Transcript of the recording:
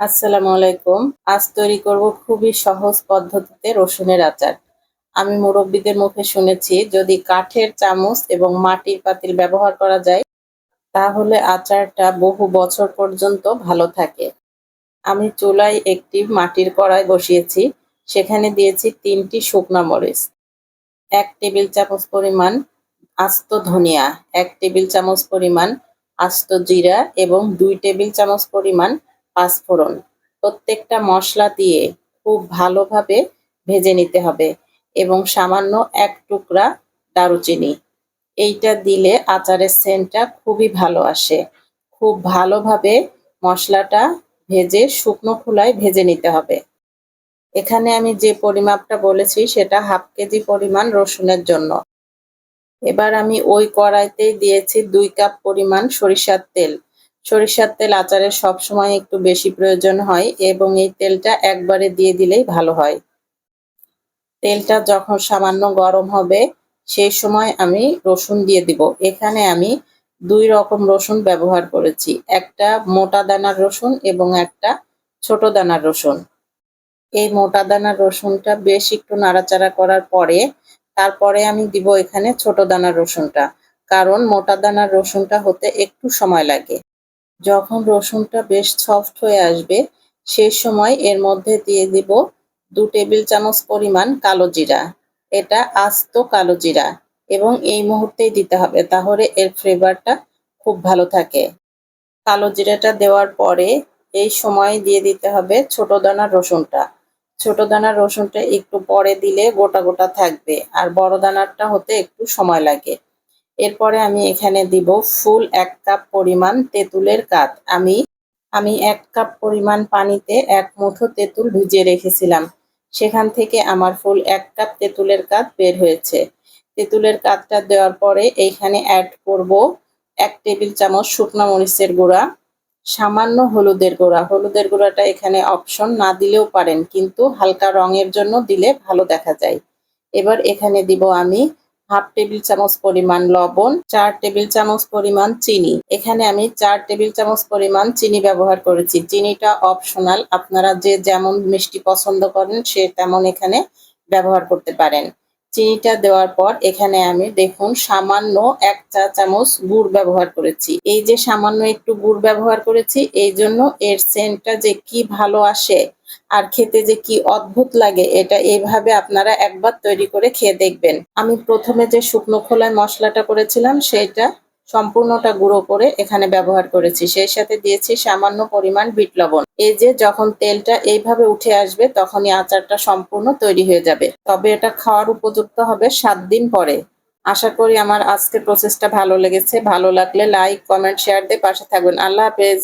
আসসালামু আলাইকুম। আজ তৈরি করব খুবই সহজ পদ্ধতিতে রসুনের আচার। আমি মুরব্বীদের মুখে শুনেছি, যদি কাঠের চামচ এবং মাটির পাতিল ব্যবহার করা যায়, তাহলে আচারটা বহু বছর পর্যন্ত ভালো থাকে। আমি চুলায় একটি মাটির কড়াই বসিয়েছি, সেখানে দিয়েছি তিনটি শুকনা মরিচ, এক টেবিল চামচ পরিমাণ আস্ত ধনিয়া, এক টেবিল চামচ পরিমাণ আস্ত জিরা এবং দুই টেবিল চামচ পরিমাণ পাঁচফোড়ন প্রত্যেকটা মশলা দিয়ে খুব ভালোভাবে ভেজে নিতে হবে এবং সামান্য এক টুকরা দারুচিনি। এইটা দিলে আচারের সেন্টটা খুবই ভালো আসে। খুব ভালোভাবে মশলাটা ভেজে শুকনো খোলায় ভেজে নিতে হবে। এখানে আমি যে পরিমাপটা বলেছি সেটা হাফ কেজি পরিমাণ রসুনের জন্য। এবার আমি ওই কড়াইতেই দিয়েছি দুই কাপ পরিমাণ সরিষার তেল। সরিষার তেল আচারে সবসময় একটু বেশি প্রয়োজন হয় এবং এই তেলটা একবারে দিয়ে দিলেই ভালো হয়। তেলটা যখন সামান্য গরম হবে, সেই সময় আমি রসুন দিয়ে দিব। এখানে আমি দুই রকম রসুন ব্যবহার করেছি। একটা মোটা দানার রসুন এবং একটা ছোট দানার রসুন। এই মোটা দানার রসুনটা বেশ একটু নাড়াচাড়া করার পরে, তারপরে আমি দিব এখানে ছোট দানার রসুনটা। কারণ মোটা দানার রসুনটা হতে একটু সময় লাগে। যখন রসুনটা বেশ সফট হয়ে আসবে সেই সময় এর মধ্যে দিয়ে দিব দু টেবিল চামচ পরিমাণ কালো জিরা। এটা আস্ত কালো জিরা এবং এই মুহূর্তেই দিতে হবে তাহলে এর ফ্লেভারটা খুব ভালো থাকে। কালো জিরাটা দেওয়ার পরে এই সময় দিয়ে দিতে হবে ছোট দানার রসুনটা। ছোট দানার রসুনটা একটু পরে দিলে গোটা গোটা থাকবে আর বড় দানারটা হতে একটু সময় লাগে। এরপরে আমি এখানে দিব ফুল এক কাপ পরিমাণ তেঁতুলের কাত। আমি আমি এক কাপ পরিমাণ পানিতে এক মুঠো তেঁতুল ভিজিয়ে রেখেছিলাম। সেখান থেকে আমার ফুল এক কাপ তেঁতুলের কাত বের হয়েছে। তেঁতুলের কাতটা দেওয়ার পরে এইখানে অ্যাড করব এক টেবিল চামচ শুকনো মরিচের গুঁড়া, সামান্য হলুদের গুঁড়া। হলুদের গুঁড়াটা এখানে অপশন না দিলেও পারেন, কিন্তু হালকা রঙের জন্য দিলে ভালো দেখা যায়। এবার এখানে দিব আমি হাফ টেবিল চামচ পরিমাণ লবণ, চার টেবিল চামচ পরিমাণ চিনি। এখানে আমি চার টেবিল চামচ পরিমাণ চিনি ব্যবহার করেছি। চিনিটা অপশনাল আপনারা যে যেমন মিষ্টি পছন্দ করেন সে তেমন এখানে ব্যবহার করতে পারেন। চিনিটা দেওয়ার পর এখানে আমি দেখুন সামান্য এক চা চামচ গুড় ব্যবহার করেছি। এই যে সামান্য একটু গুড় ব্যবহার করেছি, এই জন্য এর সেন্টটা যে কি ভালো আসে আর খেতে যে কি অদ্ভুত লাগে, এটা এইভাবে আপনারা একবার তৈরি করে খেয়ে দেখবেন। আমি প্রথমে যে শুকনো খোলায় মশলাটা করেছিলাম, সেটা সম্পূর্ণটা গুঁড়ো করে এখানে ব্যবহার করেছি। সেই সাথে দিয়েছি সামান্য পরিমাণ বিট লবণ। এই যে যখন তেলটা এইভাবে উঠে আসবে, তখনই আচারটা সম্পূর্ণ তৈরি হয়ে যাবে। তবে এটা খাওয়ার উপযুক্ত হবে সাত দিন পরে। আশা করি আমার আজকের প্রসেসটা ভালো লেগেছে। ভালো লাগলে লাইক কমেন্ট শেয়ার দিয়ে পাশে থাকবেন। আল্লাহ হাফেজ।